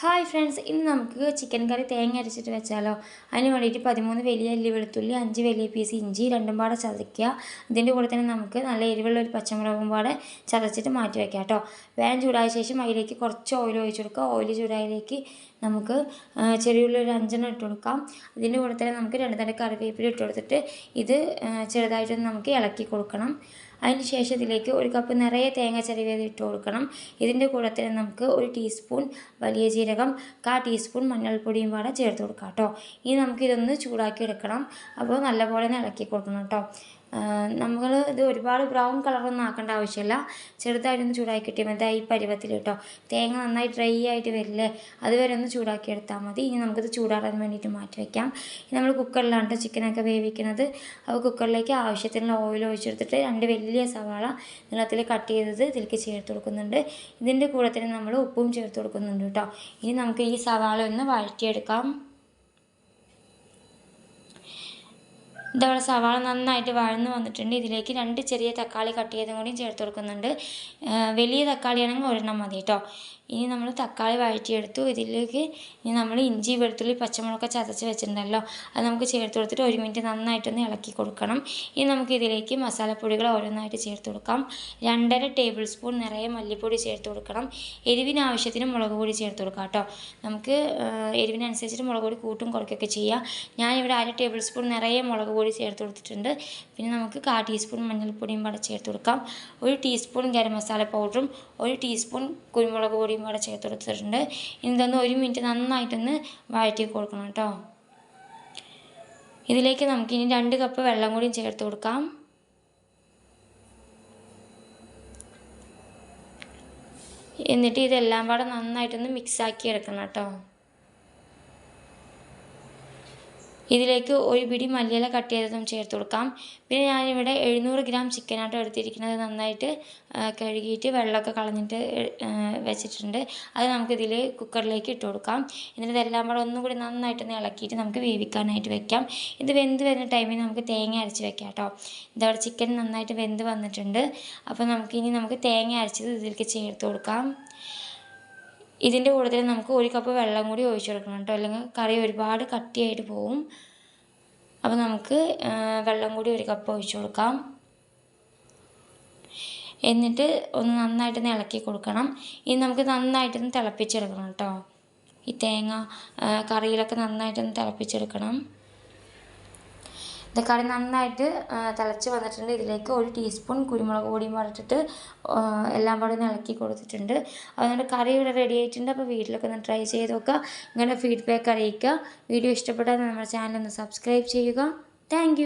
Hi friends ഇന്ന് നമുക്ക് chicken കറി തേങ്ങ അരച്ചിട്ട് വെച്ചാലോ. അതിന് വേണ്ടിയിട്ട് പതിമൂന്ന് വലിയ അല്ലി വെളുത്തുള്ളി അഞ്ച് വലിയ പീസ് ഇഞ്ചി രണ്ടും പാടെ ചതയ്ക്കുക. ഇതിന്റെ കൂടെ തന്നെ നമുക്ക് നല്ല എരിവുള്ള ഒരു പച്ചമുളകും പാടെ ചതച്ചിട്ട് മാറ്റി വയ്ക്കാം കേട്ടോ. വേഗം ചൂടായ ശേഷം അതിലേക്ക് കുറച്ച് ഓയിൽ ഒഴിച്ചു കൊടുക്കുക. ഓയിൽ ചൂടായതിലേക്ക് നമുക്ക് ചെറിയുള്ളി ഒരു അഞ്ചെണ്ണം ഇട്ട് കൊടുക്കാം. അതിന്റെ കൂടെ തന്നെ നമുക്ക് രണ്ട് തണ്ട് കറിവേപ്പില ഇട്ട് കൊടുത്തിട്ട് ഇത് ചെറുതായിട്ടൊന്ന് നമുക്ക് ഇളക്കി കൊടുക്കണം. അതിന് ശേഷം ഇതിലേക്ക് ഒരു കപ്പ് നിറയെ തേങ്ങ ചെറിയത് ഇട്ട് കൊടുക്കണം. ഇതിന്റെ കൂടെ തന്നെ നമുക്ക് ഒരു ടീസ്പൂൺ വലിയ ജീരകം കാ ടീസ്പൂൺ മഞ്ഞൾപ്പൊടിയും പാടെ ചേർത്ത് കൊടുക്കാം കേട്ടോ. ഇനി നമുക്കിതൊന്ന് ചൂടാക്കി എടുക്കണം അപ്പോൾ നല്ലപോലെ ഇളക്കി കൊടുക്കണം കേട്ടോ. നമ്മൾ ഇത് ഒരുപാട് ബ്രൗൺ കളറൊന്നും ആക്കേണ്ട ആവശ്യമില്ല. ചെറുതായിട്ടൊന്ന് ചൂടാക്കി കിട്ടിയാൽ മതി. ഈ പരുവത്തിൽ കേട്ടോ. തേങ്ങ നന്നായി ഡ്രൈ ആയിട്ട് വരില്ലേ? അതുവരെ ഒന്ന് ചൂടാക്കി എടുത്താൽ മതി. ഇനി നമുക്കിത് ചൂടാറാൻ വേണ്ടിയിട്ട് മാറ്റി വയ്ക്കാം നമ്മൾ കുക്കറിലാണ് കേട്ടോ ചിക്കനൊക്കെ വേവിക്കുന്നത് അപ്പോൾ കുക്കറിലേക്ക് ആവശ്യത്തിനുള്ള ഓയിൽ ഒഴിച്ചെടുത്തിട്ട് രണ്ട് വലിയ സവാള നീളത്തിൽ കട്ട് ചെയ്തത് ഇതിലേക്ക് ചേർത്ത് കൊടുക്കുന്നുണ്ട്. ഇതിന്റെ കൂടെ തന്നെ നമ്മൾ ഉപ്പും ചേർത്ത് കൊടുക്കുന്നുണ്ട് കേട്ടോ ഇനി നമുക്ക് ഈ സവാള ഒന്ന് വഴറ്റിയെടുക്കാം. ഇതവിടെ സവാള നന്നായിട്ട് വഴന്ന് വന്നിട്ടുണ്ട്. ഇതിലേക്ക് രണ്ട് ചെറിയ തക്കാളി കട്ട് ചെയ്തും കൂടി ചേർത്ത് കൊടുക്കുന്നുണ്ട്. വലിയ തക്കാളിയാണെങ്കിൽ ഒരെണ്ണം മതി കേട്ടോ ഇനി നമ്മൾ തക്കാളി വഴറ്റിയെടുത്തു. ഇതിലേക്ക് ഇനി നമ്മൾ ഇഞ്ചി വെളുത്തുള്ളി പച്ചമുളക് ചതച്ച് വെച്ചിട്ടുണ്ടല്ലോ. അത് നമുക്ക് ചേർത്ത് കൊടുത്തിട്ട് ഒരു മിനിറ്റ് നന്നായിട്ടൊന്ന് ഇളക്കി കൊടുക്കണം. ഇനി നമുക്ക് ഇതിലേക്ക് മസാലപ്പൊടികൾ ഓരോന്നായിട്ട് ചേർത്ത് കൊടുക്കാം. രണ്ടര ടേബിൾ സ്പൂൺ നിറയെ മല്ലിപ്പൊടി ചേർത്ത് കൊടുക്കണം. എരിവിന് ആവശ്യത്തിന് മുളക് പൊടി ചേർത്ത് കൊടുക്കാം കേട്ടോ നമുക്ക് എരിവിനനുസരിച്ചിട്ട് മുളക് പൊടി കൂട്ടും കുറയ്ക്കുകയൊക്കെ ചെയ്യാം. ഞാനിവിടെ അര ടേബിൾ സ്പൂൺ നിറയെ മുളക് പൊടി ചേർത്ത് കൊടുത്തിട്ടുണ്ട്. പിന്നെ നമുക്ക് കാ ടീസ്പൂൺ മഞ്ഞൾപ്പൊടിയും കൂടെ ചേർത്ത് കൊടുക്കാം. ഒരു ടീസ്പൂൺ ഗരം മസാല പൗഡറും ഒരു ടീസ്പൂൺ കുരുമുളക് പൊടിയും കൂടെ ചേർത്ത് കൊടുത്തിട്ടുണ്ട്. ഇതൊന്ന് ഒരു മിനിറ്റ് നന്നായിട്ടൊന്ന് വഴറ്റി കൊടുക്കണം കേട്ടോ. ഇതിലേക്ക് നമുക്ക് ഇനി രണ്ട് കപ്പ് വെള്ളം കൂടിയും ചേർത്ത് കൊടുക്കാം. എന്നിട്ട് ഇതെല്ലാം കൂടെ നന്നായിട്ടൊന്ന് മിക്സാക്കി എടുക്കണം കേട്ടോ. ഇതിലേക്ക് ഒരു പിടി മല്ലിയില കട്ട് ചെയ്തതും ചേർത്ത് കൊടുക്കാം. പിന്നെ ഞാനിവിടെ എഴുന്നൂറ് ഗ്രാം ചിക്കനാട്ടോ എടുത്തിരിക്കുന്നത്. നന്നായിട്ട് കഴുകിയിട്ട് വെള്ളമൊക്കെ കളഞ്ഞിട്ട് വെച്ചിട്ടുണ്ട്. അത് നമുക്കിതിൽ കുക്കറിലേക്ക് ഇട്ട് കൊടുക്കാം. എന്നിട്ട് ഇതെല്ലാം കൂടെ ഒന്നും കൂടി നന്നായിട്ടൊന്ന് ഇളക്കിയിട്ട് നമുക്ക് വേവിക്കാനായിട്ട് വെക്കാം. ഇത് വെന്ത് വരുന്ന ടൈമിൽ നമുക്ക് തേങ്ങ അരച്ച് വെക്കാം കേട്ടോ ഇതവിടെ ചിക്കൻ നന്നായിട്ട് വെന്ത് വന്നിട്ടുണ്ട്. അപ്പോൾ നമുക്കിനി നമുക്ക് തേങ്ങ അരച്ചത് ഇതിലേക്ക് ചേർത്ത് കൊടുക്കാം. ഇതിന്റെ കൂട്ടത്തിൽ നമുക്ക് ഒരു കപ്പ് വെള്ളം കൂടി ഒഴിച്ചു കൊടുക്കണം കേട്ടോ. അല്ലെങ്കിൽ കറി ഒരുപാട് കട്ടിയായിട്ട് പോവും. അപ്പോൾ നമുക്ക് വെള്ളം കൂടി ഒരു കപ്പ് ഒഴിച്ചു കൊടുക്കാം. എന്നിട്ട് ഒന്ന് നന്നായിട്ടൊന്ന് ഇളക്കി കൊടുക്കണം. ഇനി നമുക്ക് നന്നായിട്ടൊന്ന് തിളപ്പിച്ചെടുക്കണം കേട്ടോ. ഈ തേങ്ങ കറിയിലൊക്കെ നന്നായിട്ടൊന്ന് തിളപ്പിച്ചെടുക്കണം. ഇത് നന്നായിട്ട് തിളച്ച് വന്നിട്ടുണ്ട്. ഇതിലേക്ക് ഒരു ടീസ്പൂൺ കുരുമുളക് പൊടിയും വറുത്തിട്ട് എല്ലാം പാടും ഇളക്കി കൊടുത്തിട്ടുണ്ട്. അതുകൊണ്ട് കറി ഇവിടെ റെഡി ആയിട്ടുണ്ട്. അപ്പോൾ വീട്ടിലൊക്കെ ഒന്ന് ട്രൈ ചെയ്ത് നോക്കുക. ഇങ്ങനെ ഫീഡ്ബാക്ക് അറിയിക്കുക. വീഡിയോ ഇഷ്ടപ്പെട്ടാൽ നമ്മുടെ ചാനൽ ഒന്ന് സബ്സ്ക്രൈബ് ചെയ്യുക. താങ്ക്